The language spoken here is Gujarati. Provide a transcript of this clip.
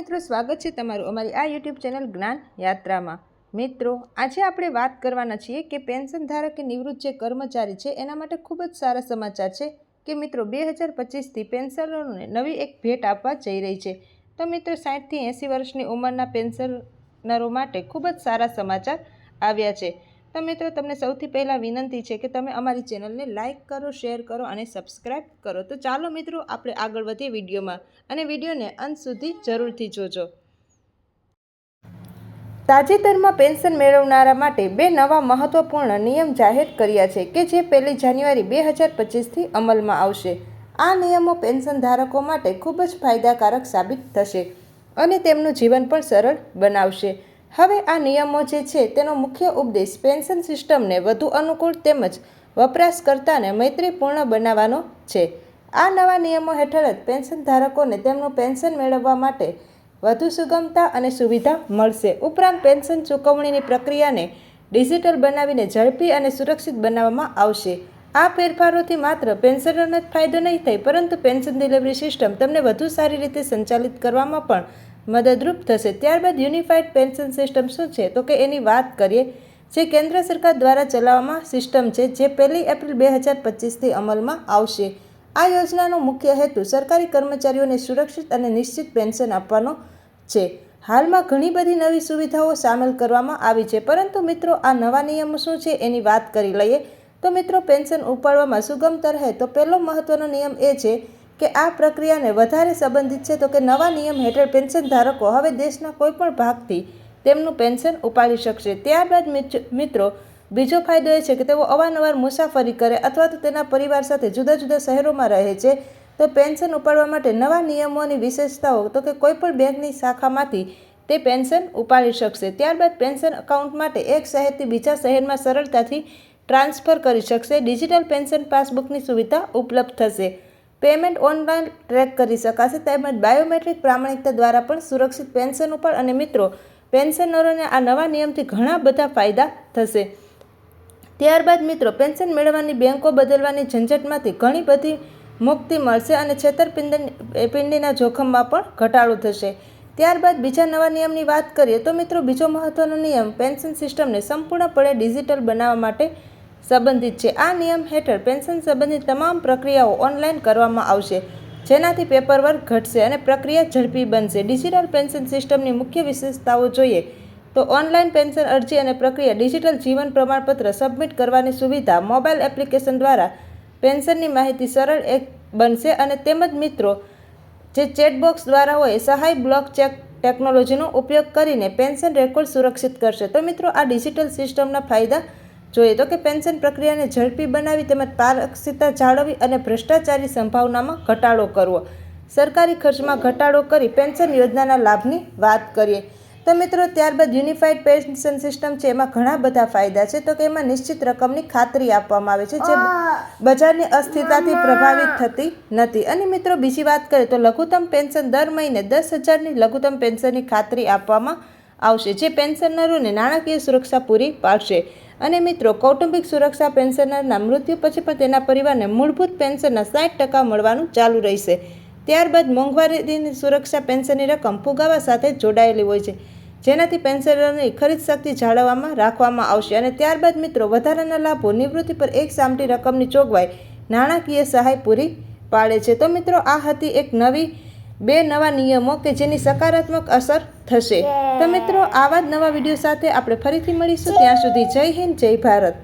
મિત્રો, સ્વાગત છે તમારું અમારી આ યુટ્યુબ ચેનલ જ્ઞાન યાત્રામાં. મિત્રો, આજે આપણે વાત કરવાના છીએ કે પેન્શન ધારક કે નિવૃત્ત જે કર્મચારી છે, એના માટે ખૂબ જ સારા સમાચાર છે કે મિત્રો, બે હજાર પચીસથી પેન્શનરોને નવી એક ભેટ આપવા જઈ રહી છે. તો મિત્રો, સાઠથી એંસી વર્ષની ઉંમરના પેન્શનરો માટે ખૂબ જ સારા સમાચાર આવ્યા છે. તો મિત્રો તમને સૌથી પહેલાં વિનંતી છે કે તમે અમારી ચેનલને લાઇક કરો, શેર કરો અને સબસ્ક્રાઇબ કરો. તો ચાલો મિત્રો, આપણે આગળ વધીએ વિડીયોમાં અને વિડીયોને અંત સુધી જરૂરથી જોજો. તાજેતરમાં પેન્શન મેળવનારા માટે બે નવા મહત્વપૂર્ણ નિયમ જાહેર કર્યા છે કે જે પહેલી જાન્યુઆરી બે હજાર પચીસથી અમલમાં આવશે. આ નિયમો પેન્શન ધારકો માટે ખૂબ જ ફાયદાકારક સાબિત થશે અને તેમનું જીવન પણ સરળ બનાવશે. હવે આ નિયમો જે છે તેનો મુખ્ય ઉપદેશ પેન્શન સિસ્ટમને વધુ અનુકૂળ તેમજ વપરાશકર્તાને મૈત્રીપૂર્ણ બનાવવાનો છે. આ નવા નિયમો હેઠળ જ પેન્શન ધારકોને તેમનું પેન્શન મેળવવા માટે વધુ સુગમતા અને સુવિધા મળશે. ઉપરાંત પેન્શન ચૂકવણીની પ્રક્રિયાને ડિજિટલ બનાવીને ઝડપી અને સુરક્ષિત બનાવવામાં આવશે. આ ફેરફારોથી માત્ર પેન્શનરને જ ફાયદો નહીં થાય, પરંતુ પેન્શન ડિલિવરી સિસ્ટમ તમને વધુ સારી રીતે સંચાલિત કરવામાં પણ મદદરૂપ થશે. ત્યારબાદ યુનિફાઈડ પેન્શન સિસ્ટમ શું છે? તો કે એની વાત કરીએ, જે કેન્દ્ર સરકાર દ્વારા ચલાવવામાં સિસ્ટમ છે, જે પહેલી એપ્રિલ બે હજાર પચીસથી અમલમાં આવશે. આ યોજનાનો મુખ્ય હેતુ સરકારી કર્મચારીઓને સુરક્ષિત અને નિશ્ચિત પેન્શન આપવાનો છે. હાલમાં ઘણી બધી નવી સુવિધાઓ સામેલ કરવામાં આવી છે. પરંતુ મિત્રો, આ નવા નિયમો શું છે એની વાત કરી લઈએ. તો મિત્રો, પેન્શન ઉપાડવામાં સુગમતા રહે તો પહેલો મહત્ત્વનો નિયમ એ છે કે આ પ્રક્રિયાને વધારે સંબંધિત છે તો કે નવા નિયમ હેઠળ પેન્શન ધારકો હવે દેશના કોઈપણ ભાગથી તેમનું પેન્શન ઉપાડી શકશે. ત્યારબાદ મિત્રો, બીજો ફાયદો એ છે કે તેઓ અવારનવાર મુસાફરી કરે અથવા તો તેના પરિવાર સાથે જુદા જુદા શહેરોમાં રહે છે, તો પેન્શન ઉપાડવા માટે નવા નિયમોની વિશેષતાઓ તો કે કોઈપણ બેંકની શાખામાંથી તે પેન્શન ઉપાડી શકશે. ત્યારબાદ પેન્શન એકાઉન્ટ માટે એક શહેરથી બીજા શહેરમાં સરળતાથી ટ્રાન્સફર કરી શકશે. ડિજિટલ પેન્શન પાસબુકની સુવિધા ઉપલબ્ધ થશે. પેમેન્ટ ઓનલાઈન ટ્રેક કરી શકાશે. તેમજ બાયોમેટ્રિક પ્રામાણિકતા દ્વારા પણ સુરક્ષિત પેન્શન ઉપર અને મિત્રો, પેન્શનરોને આ નવા નિયમથી ઘણા બધા ફાયદા થશે. ત્યારબાદ મિત્રો, પેન્શન મેળવવાની બેંકો બદલવાની ઝંઝટમાંથી ઘણી બધી મુક્તિ મળશે અને છેતરપિંડી પિંડીના જોખમમાં પણ ઘટાડો થશે. ત્યારબાદ બીજા નવા નિયમની વાત કરીએ તો મિત્રો, બીજો મહત્વનો નિયમ, પેન્શન સિસ્ટમને સંપૂર્ણપણે ડિજિટલ બનાવવા માટે સંબંધિત છે. આ નિયમ હેઠળ પેન્શન સંબંધિત તમામ પ્રક્રિયાઓ ઓનલાઈન કરવામાં આવશે, જેનાથી પેપરવર્ક ઘટશે અને પ્રક્રિયા ઝડપી બનશે. ડિજિટલ પેન્શન સિસ્ટમની મુખ્ય વિશેષતાઓ જોઈએ, તો ઓનલાઈન પેન્શન અરજી અને પ્રક્રિયા ડિજિટલ જીવન પ્રમાણપત્ર સબમિટ કરવાની સુવિધા મોબાઈલ એપ્લિકેશન દ્વારા પેન્શનની માહિતી સરળ એક બનશે અને તેમજ મિત્રો, જે ચેટબોક્સ દ્વારા હોય સહાય બ્લોક ચેક ટેકનોલોજીનો ઉપયોગ કરીને પેન્શન રેકોર્ડ સુરક્ષિત કરશે. તો મિત્રો, આ ડિજિટલ સિસ્ટમના ફાયદા જોઈએ તો કે પેન્શન પ્રક્રિયાને ઝડપી બનાવી તેમજ પારદર્શિતા જાળવી અને ભ્રષ્ટાચારની સંભાવનામાં ઘટાડો કરવો. સરકારી ખર્ચમાં ઘટાડો કરી પેન્શન યોજનાના લાભની વાત કરીએ. તો મિત્રો ત્યારબાદ યુનિફાઈડ પેન્શન સિસ્ટમ છે એમાં ઘણા બધા ફાયદા છે. તો કે એમાં નિશ્ચિત રકમની ખાતરી આપવામાં આવે છે જે બજારની અસ્થિરતાથી પ્રભાવિત થતી નથી. અને મિત્રો બીજી વાત કરીએ તો લઘુત્તમ પેન્શન દર મહિને દસ હજારની લઘુત્તમ પેન્શનની ખાતરી આપવામાં આવશે, જે પેન્શનરોને નાણાકીય સુરક્ષા પૂરી પાડશે. અને મિત્રો, કૌટુંબિક સુરક્ષા પેન્શનરના મૃત્યુ પછી પણ તેના પરિવારને મૂળભૂત પેન્શનના સાઠ ટકા મળવાનું ચાલુ રહેશે. ત્યારબાદ મોંઘવારીની સુરક્ષા પેન્શનની રકમ ફુગાવા સાથે જોડાયેલી હોય છે, જેનાથી પેન્શનરની ખરીદ શક્તિ જાળવવામાં રાખવામાં આવશે. અને ત્યારબાદ મિત્રો, વધારાના લાભો નિવૃત્તિ પર એક સામટી રકમની જોગવાઈ નાણાકીય સહાય પૂરી પાડે છે. તો મિત્રો, આ હતી એક નવી બે નવા નિયમો કે જેની સકારાત્મક અસર થશે. તો મિત્રો, આવા જ નવા વીડિયો સાથે આપણે ફરીથી મળીશું. ત્યાં સુધી જય હિન્દ, જય ભારત.